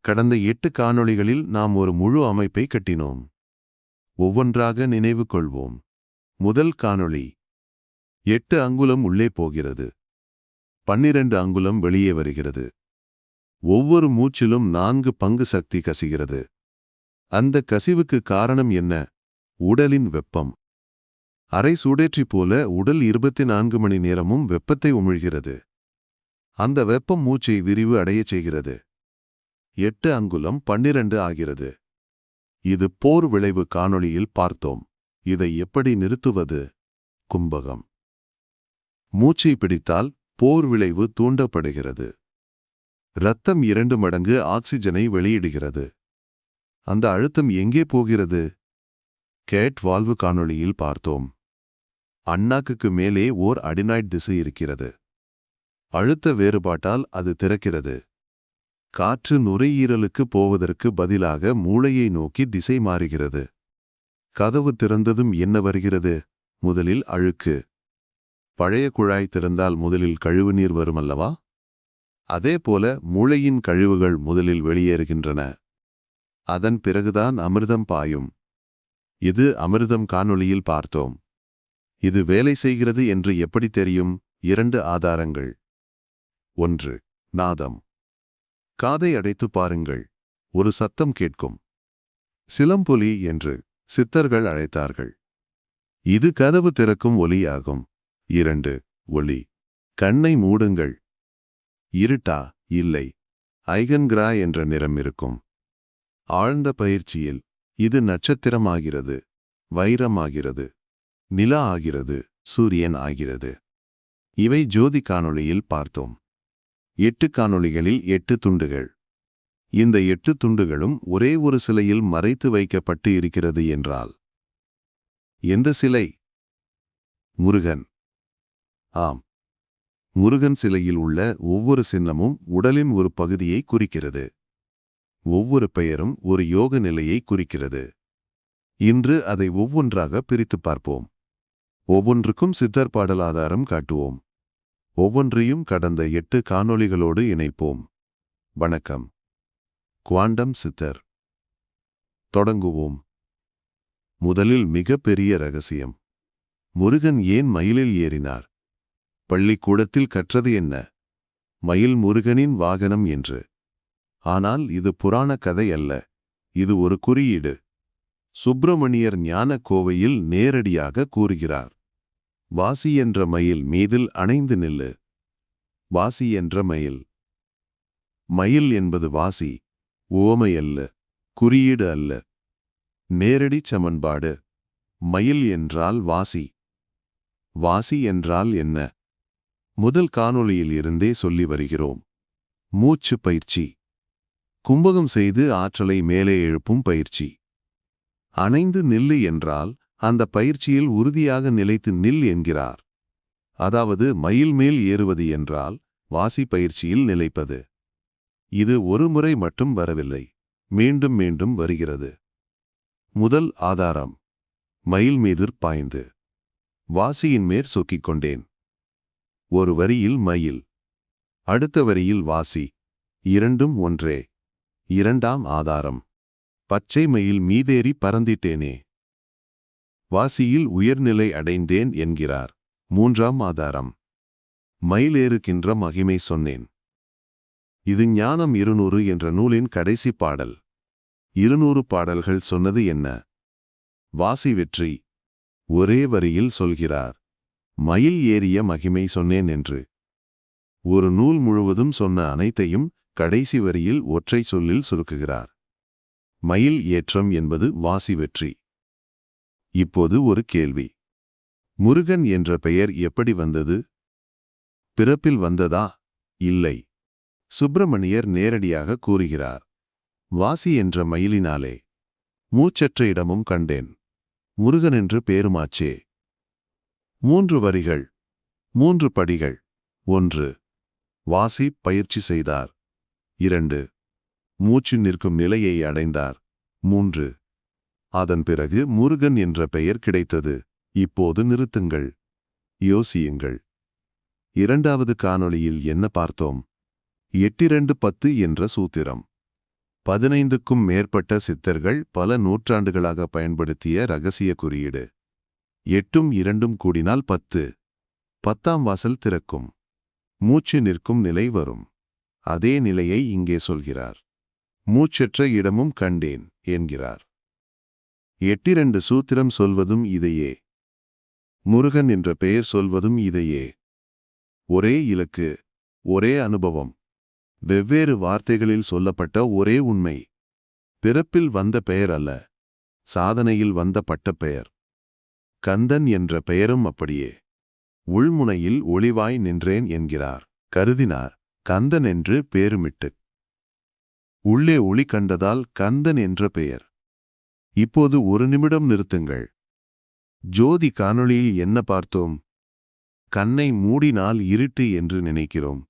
கடந்த எட்டு காணொளிகளில் நாம் ஒரு முழு அமைப்பை கட்டினோம். ஒவ்வொன்றாக நினைவு கொள்வோம். முதல் காணொளி. எட்டு அங்குலம் உள்ளே போகிறது. பன்னிரண்டு அங்குலம் வெளியே வருகிறது. ஒவ்வொரு மூச்சிலும் நான்கு பங்கு சக்தி கசிகிறது. அந்த கசிவுக்கு காரணம் என்ன? உடலின் வெப்பம். அரை சூடேற்றி போல உடல் இருபத்தி நான்கு மணி நேரமும் வெப்பத்தை உமிழ்கிறது. அந்த வெப்பம் மூச்சை விரிவு அடையச் செய்கிறது. எட்டு அங்குலம் பன்னிரண்டு ஆகிறது. இது போர் விளைவு காணொளியில் பார்த்தோம். இதை எப்படி நிறுத்துவது? கும்பகம். மூச்சை பிடித்தால் போர் விளைவு தூண்டப்படுகிறது. இரத்தம் இரண்டு மடங்கு ஆக்சிஜனை வெளியிடுகிறது. அந்த அழுத்தம் எங்கே போகிறது? கேட் வால்வு காணொளியில் பார்த்தோம். அண்ணாக்குக்கு மேலே ஓர் அடினாய்ட் திசை இருக்கிறது. அழுத்த வேறுபாட்டால் அது திறக்கிறது. காற்று நுரையீரலுக்கு போவதற்கு பதிலாக மூளையை நோக்கி திசை மாறுகிறது. கதவு திறந்ததும் என்ன வருகிறது? முதலில் அழுக்கு. பழைய குழாய் திறந்தால் முதலில் கழிவுநீர் வருமல்லவா? அதேபோல மூளையின் கழிவுகள் முதலில் வெளியேறுகின்றன. அதன் பிறகுதான் அமிர்தம் பாயும். இது அமிர்தம் காணொளியில் பார்த்தோம். இது வேலை செய்கிறது என்று எப்படி தெரியும்? இரண்டு ஆதாரங்கள். ஒன்று நாதம். காதை அடைத்து பாருங்கள். ஒரு சத்தம் கேட்கும். சிலம்பொலி என்று சித்தர்கள் அழைத்தார்கள். இது கதவு திறக்கும் ஒலியாகும். இரண்டு ஒளி கண்ணை மூடுங்கள். இருட்டா? இல்லை. ஐகன்கிரா என்ற நிறம் இருக்கும். ஆழ்ந்த பயிற்சியில். இது நட்சத்திரமாகிறது. வைரமாகிறது. நிலா ஆகிறது. சூரியன் ஆகிறது. இவை ஜோதி காணொளியில் பார்த்தோம். எட்டு காணொளிகளில் எட்டு துண்டுகள். இந்த எட்டு துண்டுகளும் ஒரே ஒரு சிலையில் மறைத்து வைக்கப்பட்டு இருக்கிறது என்றால் எந்த சிலை? முருகன். ஆம். முருகன் சிலையில் உள்ள ஒவ்வொரு சின்னமும் உடலின் ஒரு பகுதியை குறிக்கிறது. ஒவ்வொரு பெயரும் ஒரு யோக நிலையை குறிக்கிறது. இன்று அதை ஒவ்வொன்றாக பிரித்துப் பார்ப்போம். ஒவ்வொன்றுக்கும் சித்தர் பாடல் ஆதாரம் காட்டுவோம். ஒவ்வொன்றையும் கடந்த எட்டு காணொளிகளோடு இணைப்போம். வணக்கம். குவாண்டம் சித்தர். தொடங்குவோம். முதலில் மிகப்பெரிய ரகசியம். முருகன் ஏன் மயிலில் ஏறினார்? பள்ளிக்கூடத்தில் கற்றது என்ன? மயில் முருகனின் வாகனம் என்று. ஆனால் இது புராண கதை அல்ல. இது ஒரு குறியீடு. சுப்பிரமணியர் ஞான கோவையில் நேரடியாக கூறுகிறார். வாசி என்ற மயில் மீதில் அணைந்து நில்லு. வாசி என்ற மயில். மயில் என்பது வாசி ஓமை அல்ல குறியீடு அல்ல. நேரடி சமன்பாடு. மயில் என்றால் வாசி. வாசி என்றால் என்ன? முதல் காணொளியில் இருந்தே சொல்லி வருகிறோம். மூச்சு பயிற்சி. கும்பகம் செய்து ஆற்றலை மேலே எழுப்பும் பயிற்சி. அணைந்து நில்லு என்றால் அந்த பயிற்சியில் உறுதியாக நிலைத்து நில் என்கிறார். அதாவது மயில் மேல் ஏறுவது என்றால் வாசி பயிற்சியில் நிலைப்பது. இது ஒரு முறை மட்டும் வரவில்லை. மீண்டும் மீண்டும் வருகிறது. முதல் ஆதாரம். மயில் மீதிர் பாய்ந்து. வாசியின் மேற் சொக்கிக் கொண்டேன். ஒரு வரியில் மயில். அடுத்த வரியில் வாசி. இரண்டும் ஒன்றே. இரண்டாம் ஆதாரம். பச்சை மயில் மீதேறி பறந்திட்டேனே. வாசியில் உயர்நிலை அடைந்தேன் என்கிறார். மூன்றாம் ஆதாரம். மயிலேறுகின்ற மகிமை சொன்னேன். இது ஞானம் இருநூறு என்ற நூலின் கடைசி பாடல். இருநூறு பாடல்கள் சொன்னது என்ன? வாசி வெற்றி. ஒரே வரியில் சொல்கிறார். மயில் ஏறிய மகிமை சொன்னேன் என்று. ஒரு நூல் முழுவதும் சொன்ன அனைத்தையும் கடைசி வரியில் ஒற்றை சொல்லில் சுருக்குகிறார். மயில் ஏற்றம் என்பது வாசி வெற்றி. இப்போது ஒரு கேள்வி. முருகன் என்ற பெயர் எப்படி வந்தது? பிறப்பில் வந்ததா? இல்லை. சுப்பிரமணியர் நேரடியாக கூறுகிறார். வாசி என்ற மயிலினாலே. மூச்சற்ற இடமும் கண்டேன். முருகன் என்று பேருமாச்சே. மூன்று வரிகள். மூன்று படிகள். ஒன்று. வாசி பயிற்சி செய்தார். இரண்டு. மூச்சு நிற்கும் நிலையை அடைந்தார். மூன்று. அதன் பிறகு முருகன் என்ற பெயர் கிடைத்தது. இப்போது நிறுத்துங்கள். யோசியுங்கள். இரண்டாவது காணொளியில் என்ன பார்த்தோம்? எட்டிரண்டு பத்து என்ற சூத்திரம். பதினைந்துக்கும் மேற்பட்ட சித்தர்கள் பல நூற்றாண்டுகளாக பயன்படுத்திய ரகசிய குறியீடு. எட்டும் இரண்டும் கூடினால் பத்து. பத்தாம் வாசல் திறக்கும். மூச்சு நிற்கும் நிலை வரும். அதே நிலையை இங்கே சொல்கிறார். மூச்சற்ற இடமும் கண்டேன் என்கிறார். எட்டிரண்டு சூத்திரம் சொல்வதும் இதையே. முருகன் என்ற பெயர் சொல்வதும் இதையே. ஒரே இலக்கு ஒரே அனுபவம். வெவ்வேறு வார்த்தைகளில் சொல்லப்பட்ட ஒரே உண்மை. பிறப்பில் வந்த பெயர் அல்ல சாதனையில் வந்த பட்டப்பெயர் கந்தன் என்ற பெயரும் அப்படியே. உள்முனையில் ஒளிவாய் நின்றேன் என்கிறார் கருதினார் கந்தன் என்று பேருமிட்டு. உள்ளே ஒளி கண்டதால் கந்தன் என்ற பெயர். இப்போது ஒரு நிமிடம் நிறுத்துங்கள். ஜோதி காணொளியில் என்ன பார்த்தோம்? கண்ணை மூடினால் இருட்டு என்று நினைக்கிறோம்.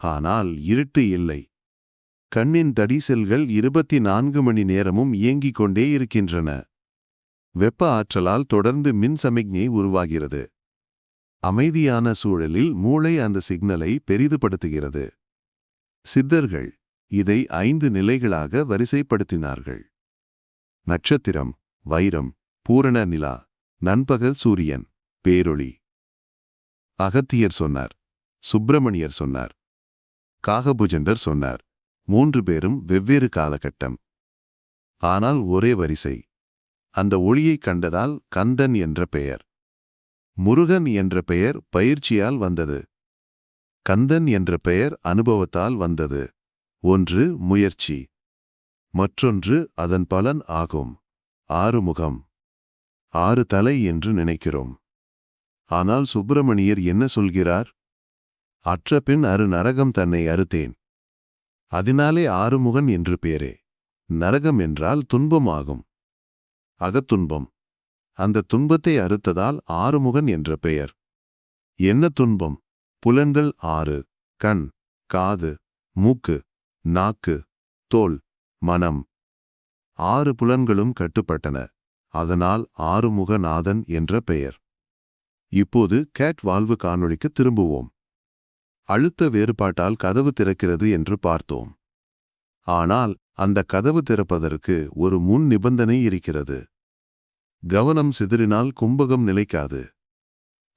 ஆனால் இருட்டு இல்லை. கண்ணின் தடிசெல்கள் இருபத்தி நான்கு மணி நேரமும் இயங்கிக் கொண்டே இருக்கின்றன. வெப்ப ஆற்றலால் தொடர்ந்து மின் சமிக்ஞை உருவாகிறது. அமைதியான சூழலில் மூளை அந்த சிக்னலை பெரிதுபடுத்துகிறது. சித்தர்கள் இதை ஐந்து நிலைகளாக வரிசைப்படுத்தினார்கள். நட்சத்திரம் வைரம் பூரண நிலா நண்பகல் சூரியன் பேரொளி. அகத்தியர் சொன்னார் சுப்பிரமணியர் சொன்னார் காகபுஜண்டர் சொன்னார் மூன்று பேரும் வெவ்வேறு காலகட்டம். ஆனால் ஒரே வரிசை அந்த ஒளியைக் கண்டதால் கந்தன் என்ற பெயர். முருகன் என்ற பெயர் பயிற்சியால் வந்தது. கந்தன் என்ற பெயர் அனுபவத்தால் வந்தது. ஒன்று முயற்சி. மற்றொன்று அதன் பலன் ஆகும். ஆறுமுகம். ஆறு தலை என்று நினைக்கிறோம். ஆனால் சுப்பிரமணியர் என்ன சொல்கிறார்? அற்றபின் அரு நரகம் தன்னை அறுத்தேன். அதனாலே ஆறுமுகன் என்று பேரே. நரகம் என்றால் துன்பமாகும். அகத்துன்பம். அந்த துன்பத்தை அறுத்ததால் ஆறுமுகன் என்ற பெயர். என்ன துன்பம்? புலன்கள் ஆறு. கண் காது மூக்கு நாக்கு தோல். மனம். ஆறு புலன்களும் கட்டுப்பட்டன. அதனால் ஆறுமுகநாதன் என்ற பெயர். இப்போது கேட் வாழ்வு காணொளிக்கு திரும்புவோம். அழுத்த வேறுபாட்டால் கதவு திறக்கிறது என்று பார்த்தோம். ஆனால் அந்த கதவு திறப்பதற்கு ஒரு முன் நிபந்தனை இருக்கிறது. கவனம் சிதறினால் கும்பகம் நிலைக்காது.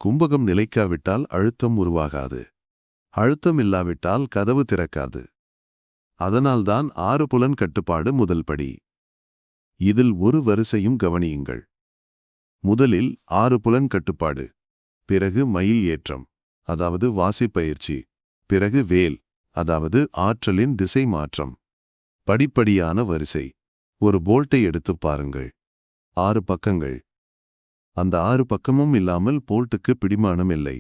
கும்பகம் நிலைக்காவிட்டால் அழுத்தம் உருவாகாது. அழுத்தம் இல்லாவிட்டால் கதவு திறக்காது. அதனால்தான் ஆறு புலன் கட்டுப்பாடு முதல் படி இதில் ஒரு வரிசையும் கவனியுங்கள். முதலில் ஆறு புலன் கட்டுப்பாடு பிறகு மயில் ஏற்றம் அதாவது வாசிப்பயிற்சி பிறகு வேல் அதாவது ஆற்றலின் திசை மாற்றம். படிப்படியான வரிசை. ஒரு போல்ட்டை எடுத்துப் பாருங்கள். ஆறு பக்கங்கள். அந்த ஆறு பக்கமும் இல்லாமல் போல்ட்டுக்கு பிடிமானம் இல்லை.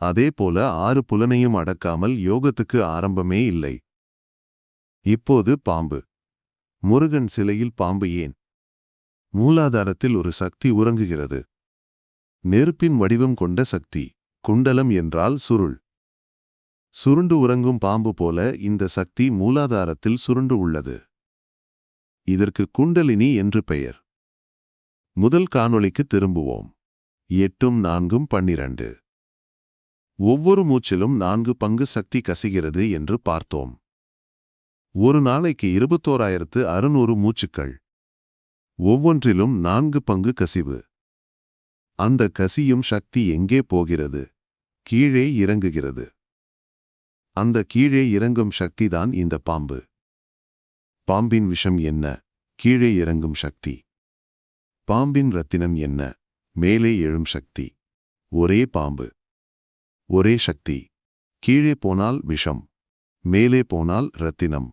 அதேபோல ஆறு புலனையும் அடக்காமல் யோகத்துக்கு ஆரம்பமே இல்லை. இப்போது பாம்பு. முருகன் சிலையில் பாம்பு ஏன்? மூலாதாரத்தில் ஒரு சக்தி உறங்குகிறது. நெருப்பின் வடிவம் கொண்ட சக்தி குண்டலம் என்றால் சுருள். சுருண்டு உறங்கும் பாம்பு போல இந்த சக்தி மூலாதாரத்தில் சுருண்டு உள்ளது. இதற்கு குண்டலினி என்று பெயர். முதல் காணொளிக்கு திரும்புவோம். எட்டும் நான்கும் பன்னிரண்டு. ஒவ்வொரு மூச்சிலும் நான்கு பங்கு சக்தி கசிகிறது என்று பார்த்தோம். ஒரு நாளைக்கு இருபத்தோராயிரத்து அறுநூறு மூச்சுக்கள். ஒவ்வொன்றிலும் நான்கு பங்கு கசிவு. அந்த கசியும் சக்தி எங்கே போகிறது? கீழே இறங்குகிறது. அந்த கீழே இறங்கும் சக்திதான் இந்த பாம்பு. பாம்பின் விஷம் என்ன? கீழே இறங்கும் சக்தி. பாம்பின் ரத்தினம் என்ன? மேலே எழும் சக்தி. ஒரே பாம்பு. ஒரே சக்தி. கீழே போனால் விஷம். மேலே போனால் ரத்தினம்.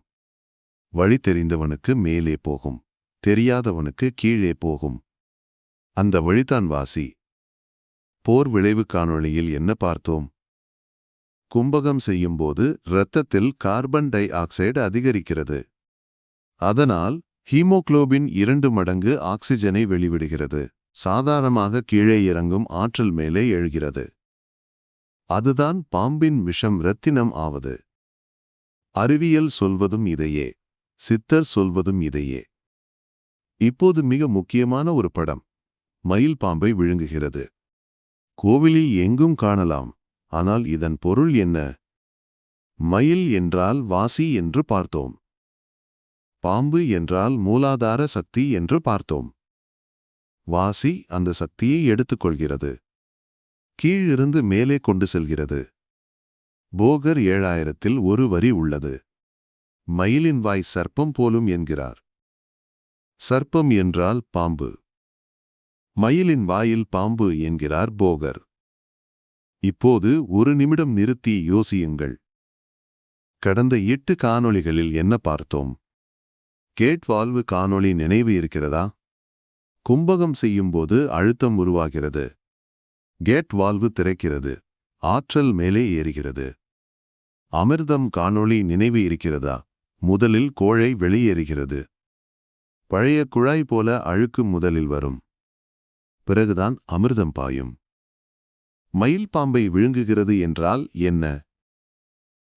வழி தெரிந்தவனுக்கு மேலே போகும் தெரியாதவனுக்கு கீழே போகும். அந்த வழிதான் வாசி. போர் விளைவு காணொளியில் என்ன பார்த்தோம்? கும்பகம் செய்யும்போது இரத்தத்தில் கார்பன் டை ஆக்சைடு அதிகரிக்கிறது. அதனால் ஹீமோகுளோபின் இரண்டு மடங்கு ஆக்சிஜனை வெளிவிடுகிறது. சாதாரணமாக கீழே இறங்கும் ஆற்றல் மேலே எழுகிறது. அதுதான் பாம்பின் விஷம் இரத்தினம் ஆவது. அறிவியல் சொல்வதும் இதையே. சித்தர் சொல்வதும் இதையே. இப்போது மிக முக்கியமான ஒரு படம் மயில் பாம்பை விழுங்குகிறது. கோவிலில் எங்கும் காணலாம் ஆனால் இதன் பொருள் என்ன? மயில் என்றால் வாசி என்று பார்த்தோம். பாம்பு என்றால் மூலாதார சக்தி என்று பார்த்தோம். வாசி அந்த சக்தியை எடுத்துக்கொள்கிறது. கீழிருந்து மேலே கொண்டு செல்கிறது. போகர் ஏழாயிரத்தில் ஒரு வரி உள்ளது. மயிலின் வாய் சர்ப்பம் போலும் என்கிறார். சர்ப்பம் என்றால் பாம்பு. மயிலின் வாயில் பாம்பு என்கிறார் போகர். இப்போது ஒரு நிமிடம் நிறுத்தி யோசியுங்கள். கடந்த எட்டு காணொளிகளில் என்ன பார்த்தோம்? கேட் வால்வு காணொளி நினைவு இருக்கிறதா? கும்பகம் செய்யும்போது அழுத்தம் உருவாகிறது. கேட் வால்வு திறக்கிறது. ஆற்றல் மேலே ஏறுகிறது. அமிர்தம் காணொளி நினைவு இருக்கிறதா? முதலில் கோழை வெளியேறுகிறது. பழைய குழாய் போல அழுக்கு முதலில் வரும். பிறகுதான் அமிர்தம் பாயும். மயில் பாம்பை விழுங்குகிறது என்றால் என்ன?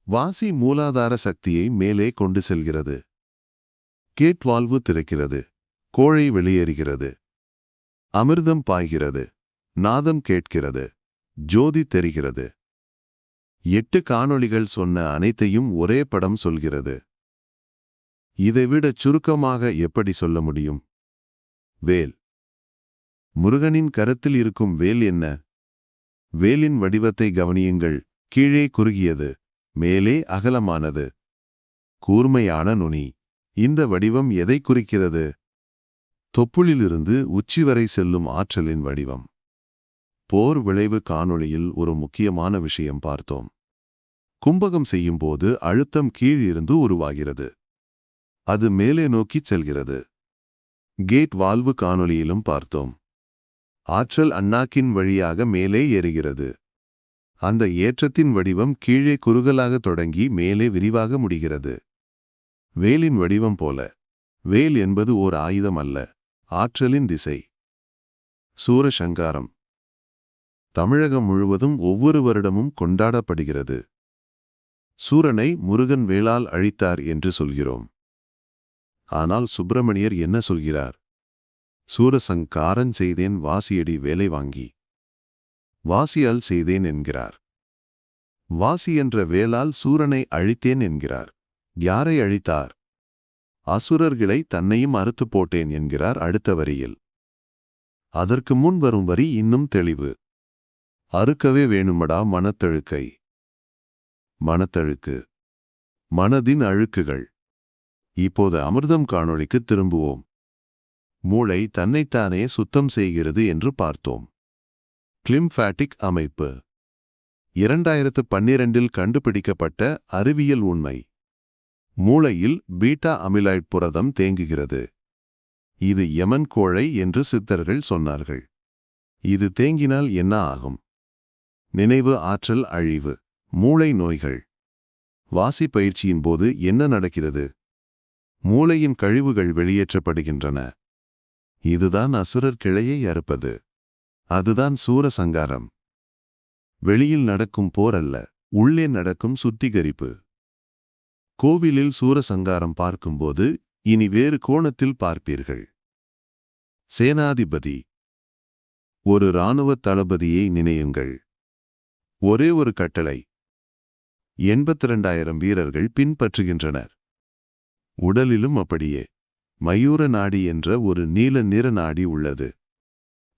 வாசி மூலாதார சக்தியை மேலே கொண்டு செல்கிறது. கேட் வால்வு திறக்கிறது. கோழை வெளியேறுகிறது. அமிர்தம் பாய்கிறது. நாதம் கேட்கிறது. ஜோதி தெரிகிறது. எட்டு காணொளிகள் சொன்ன அனைத்தையும் ஒரே படம் சொல்கிறது. இதைவிடச் சுருக்கமாக எப்படி சொல்ல முடியும்? வேல். முருகனின் கரத்தில் இருக்கும் வேல் என்ன? வேலின் வடிவத்தை கவனியுங்கள். கீழே குறுகியது. மேலே அகலமானது. கூர்மையான நுனி. இந்த வடிவம் எதை குறிக்கிறது? தொப்புளிலிருந்து உச்சி வரை செல்லும் ஆற்றலின் வடிவம். போர் விளைவு காணொளியில் ஒரு முக்கியமான விஷயம் பார்த்தோம். கும்பகம் செய்யும்போது அழுத்தம் கீழிருந்து உருவாகிறது. அது மேலே நோக்கிச் செல்கிறது. கேட் வால்வு காணொளியிலும் பார்த்தோம். ஆற்றல் அண்ணாக்கின் வழியாக மேலே ஏறுகிறது. அந்த ஏற்றத்தின் வடிவம் கீழே குறுகலாக தொடங்கி மேலே விரிவாக முடிகிறது. வேலின் வடிவம் போல. வேல் என்பது ஓர் ஆயுதம் அல்ல. ஆற்றலின் திசை. சூரசங்காரம். தமிழகம் முழுவதும் ஒவ்வொரு வருடமும் கொண்டாடப்படுகிறது. சூரனை முருகன் வேளால் அழித்தார் என்று சொல்கிறோம். ஆனால் சுப்பிரமணியர் என்ன சொல்கிறார்? சூரசங்காரன் செய்தேன் வாசியடி வேலை வாங்கி. வாசியால் செய்தேன் என்கிறார். வாசி என்ற வேளால் சூரனை அழித்தேன் என்கிறார். யாரை அழித்தார்? அசுரர்களை தன்னையும் அறுத்து போட்டேன் என்கிறார் அடுத்த வரியில். அதற்கு முன் வரும் வரி இன்னும் தெளிவு. அறுக்கவே வேணுமடா மனத்தழுக்கை. மனத்தழுக்கு. மனதின் அழுக்குகள். இப்போது அமிர்தம் காணொளிக்கு திரும்புவோம். மூளை தன்னைத்தானே சுத்தம் செய்கிறது என்று பார்த்தோம். கிளிம்ஃபாட்டிக் அமைப்பு. இரண்டாயிரத்து பன்னிரண்டில் கண்டுபிடிக்கப்பட்ட அறிவியல் உண்மை. மூளையில் பீட்டா அமிலாய்ட் புரதம் தேங்குகிறது. இது யமன் கோழை என்று சித்தர்கள் சொன்னார்கள். இது தேங்கினால் என்ன ஆகும்? நினைவு ஆற்றல் அழிவு. மூளை நோய்கள். வாசி பயிற்சியின் போது என்ன நடக்கிறது? மூளையின் கழிவுகள் வெளியேற்றப்படுகின்றன. இதுதான் அசுரர் கிளையை அறுப்பது. அதுதான் சூரசங்காரம். வெளியில் நடக்கும் போர் அல்ல உள்ளே நடக்கும் சுத்திகரிப்பு. கோவிலில் சூரசங்காரம் பார்க்கும்போது இனி வேறு கோணத்தில் பார்ப்பீர்கள். சேனாதிபதி ஒரு இராணுவ தளபதியை நினையுங்கள். ஒரே ஒரு கட்டளை. எண்பத்தி ரெண்டாயிரம் வீரர்கள் பின்பற்றுகின்றனர். உடலிலும் அப்படியே. மயூர நாடி என்ற ஒரு நீல நிற நாடி உள்ளது.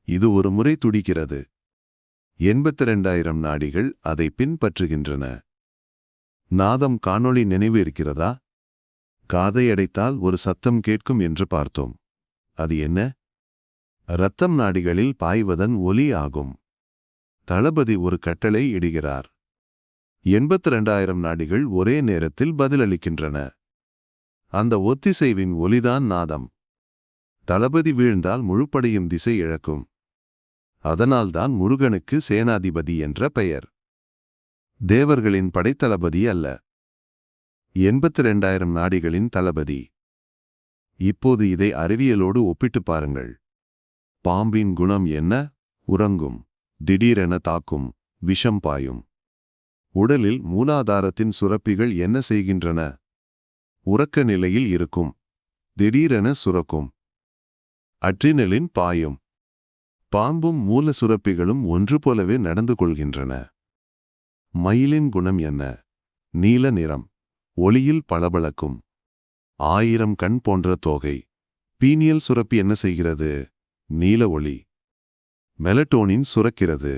இது ஒரு முறை துடிக்கிறது. எண்பத்தி ரெண்டாயிரம் நாடிகள் அதை பின்பற்றுகின்றன. நாதம் காணொளி நினைவு இருக்கிறதா? காதை அடைத்தால் ஒரு சத்தம் கேட்கும் என்று பார்த்தோம். அது என்ன? இரத்தம் நாடிகளில் பாய்வதன் ஒலி ஆகும். தளபதி ஒரு கட்டளை இடுகிறார். எண்பத்தி ரெண்டாயிரம் நாடிகள் ஒரே நேரத்தில் பதிலளிக்கின்றன. அந்த ஒத்திசைவின் ஒலிதான் நாதம். தளபதி வீழ்ந்தால் முழுப்படையும் திசை இழக்கும். அதனால்தான் முருகனுக்கு சேனாதிபதி என்ற பெயர். தேவர்களின் படைத்தளபதி அல்ல. எண்பத்தி ரெண்டாயிரம் நாடிகளின் தளபதி. இப்போது இதை அறிவியலோடு ஒப்பிட்டுப் பாருங்கள். பாம்பின் குணம் என்ன? உறங்கும். திடீரென தாக்கும். விஷம் பாயும். உடலில் மூலாதாரத்தின் சுரப்பிகள் என்ன செய்கின்றன? உறக்க நிலையில் இருக்கும். திடீரென சுரக்கும். அட்ரினலின் பாயும். பாம்பும் மூல சுரப்பிகளும் ஒன்று போலவே நடந்து கொள்கின்றன. மயிலின் குணம் என்ன? நீல நிறம். ஒளியில் பளபளக்கும். ஆயிரம் கண் போன்ற தோகை. பீனியல் சுரப்பி என்ன செய்கிறது? நீல ஒளி. மெலட்டோனின் சுரக்கிறது.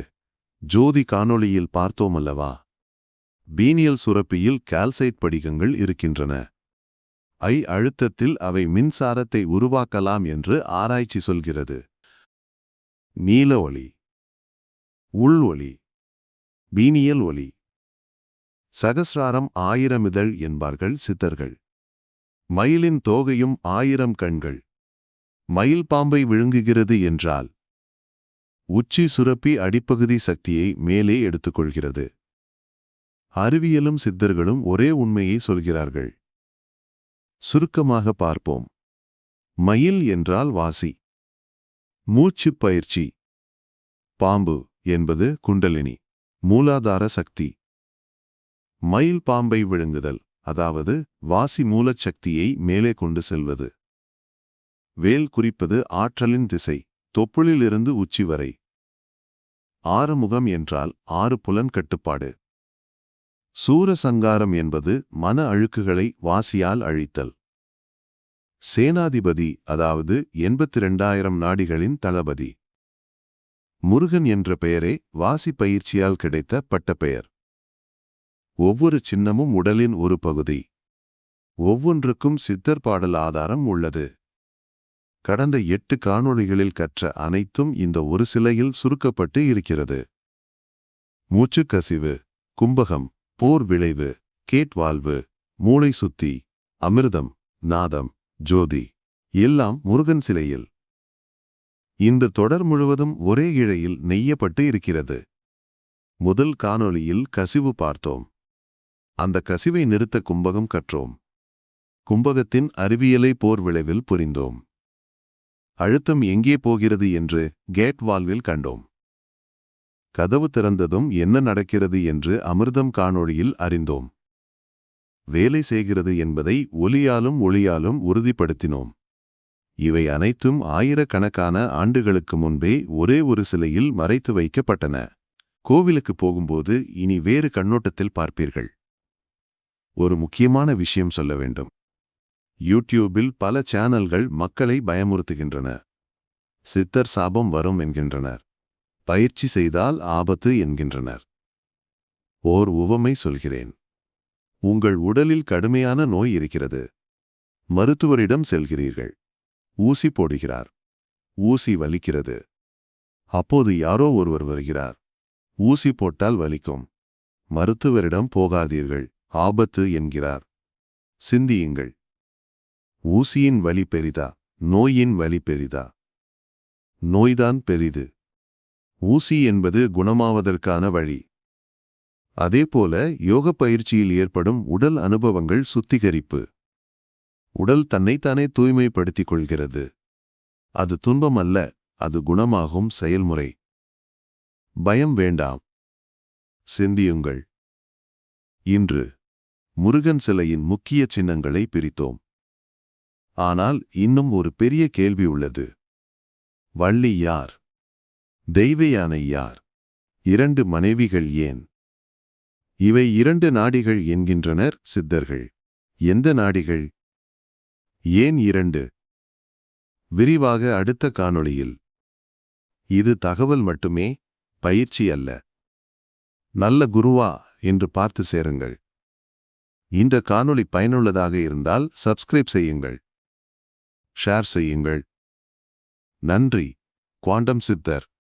ஜோதி காணொளியில் பார்த்தோமல்லவா பீனியல் சுரப்பியில் கால்சைட் படிகங்கள் இருக்கின்றன. ஐ அழுத்தத்தில் அவை மின்சாரத்தை உருவாக்கலாம் என்று ஆராய்ச்சி சொல்கிறது. நீல ஒளி உள் ஒளி பீனியல் ஒளி சகசிராரம் ஆயிரமிதழ் என்பார்கள் சித்தர்கள். மயிலின் தோகையும் ஆயிரம் கண்கள். மயில் பாம்பை விழுங்குகிறது என்றால் உச்சி சுரப்பி அடிப்பகுதி சக்தியை மேலே எடுத்துக்கொள்கிறது. அறிவியலும் சித்தர்களும் ஒரே உண்மையை சொல்கிறார்கள். சுருக்கமாக பார்ப்போம். மயில் என்றால் வாசி. மூச்சுப் பயிற்சி. பாம்பு என்பது குண்டலினி. மூலாதார சக்தி. மயில் பாம்பை விழுங்குதல் அதாவது வாசி மூலச் சக்தியை மேலே கொண்டு செல்வது. வேல் குறிப்பது ஆற்றலின் திசை தொப்புளிலிருந்து உச்சி வரை. ஆறுமுகம் என்றால் ஆறு புலன் கட்டுப்பாடு. சூரசங்காரம் என்பது மன அழுக்குகளை வாசியால் அழித்தல். சேனாதிபதி அதாவது எண்பத்தி ரெண்டாயிரம் நாடிகளின் தளபதி. முருகன் என்ற பெயரே வாசி பயிற்சியால் கிடைத்த பட்டப்பெயர் ஒவ்வொரு சின்னமும் உடலின் ஒரு பகுதி. ஒவ்வொன்றுக்கும் சித்தர் பாடல் ஆதாரம் உள்ளது. கடந்த எட்டு காணொளிகளில் கற்ற அனைத்தும் இந்த ஒரு சிலையில் சுருக்கப்பட்டு இருக்கிறது. மூச்சுக்கசிவு கும்பகம். போர் விளைவு கேட்வாழ்வு மூளை சுத்தி அமிர்தம் நாதம் ஜோதி எல்லாம் முருகன் சிலையில். இந்த தொடர் முழுவதும் ஒரே இழையில் நெய்யப்பட்டு இருக்கிறது. முதல் காணொளியில் கசிவு பார்த்தோம். அந்த கசிவை நிறுத்த கும்பகம் கற்றோம். கும்பகத்தின் அறிவியலை போர் விளைவில் புரிந்தோம். அழுத்தம் எங்கே போகிறது என்று கேட் வால்வில் கண்டோம். கதவு திறந்ததும் என்ன நடக்கிறது என்று அமிர்தம் காணொளியில் அறிந்தோம். வேலை செய்கிறது என்பதை ஒலியாலும் ஒளியாலும் உறுதிப்படுத்தினோம். இவை அனைத்தும் ஆயிரக்கணக்கான ஆண்டுகளுக்கு முன்பே ஒரே ஒரு சிலையில் மறைத்து வைக்கப்பட்டன. கோவிலுக்கு போகும்போது இனி வேறு கண்ணோட்டத்தில் பார்ப்பீர்கள். ஒரு முக்கியமான விஷயம் சொல்ல வேண்டும். யூடியூபில் பல சேனல்கள் மக்களை பயமுறுத்துகின்றன. சித்தர் சாபம் வரும் என்கின்றனர். பயிற்சி செய்தால் ஆபத்து என்கின்றனர். ஓர் உவமை சொல்கிறேன். உங்கள் உடலில் கடுமையான நோய் இருக்கிறது. மருத்துவரிடம் செல்கிறீர்கள். ஊசி போடுகிறார். ஊசி வலிக்கிறது. அப்போது யாரோ ஒருவர் வருகிறார். ஊசி போட்டால் வலிக்கும். மருத்துவரிடம் போகாதீர்கள். ஆபத்து என்கிறார். சிந்தியுங்கள். ஊசியின் வலி பெரிதா? நோயின் வலி பெரிதா? நோய்தான் பெரிது. ஊசி என்பது குணமாவதற்கான வழி. அதேபோல யோக பயிற்சியில் ஏற்படும் உடல் அனுபவங்கள் சுத்திகரிப்பு. உடல் தன்னைத்தானே தூய்மைப்படுத்திக் கொள்கிறது. அது துன்பம் அல்ல அது குணமாகும் செயல்முறை. பயம் வேண்டாம். சிந்தியுங்கள். இன்று முருகன் சிலையின் முக்கிய சின்னங்களை பிரித்தோம். ஆனால் இன்னும் ஒரு பெரிய கேள்வி உள்ளது. வள்ளி யார்? தெய்வ யானை யார்? இரண்டு மனைவிகள் ஏன்? இவை இரண்டு நாடிகள் என்கின்றனர் சித்தர்கள். எந்த நாடிகள்? ஏன் இரண்டு? விரிவாக அடுத்த காணொளியில். இது தகவல் மட்டுமே பயிற்சி அல்ல. நல்ல குருவா என்று பார்த்து சேருங்கள். இந்த காணொளி பயனுள்ளதாக இருந்தால் சப்ஸ்கிரைப் செய்யுங்கள். ஷேர் செய்யுங்கள். நன்றி. குவாண்டம் சித்தர்.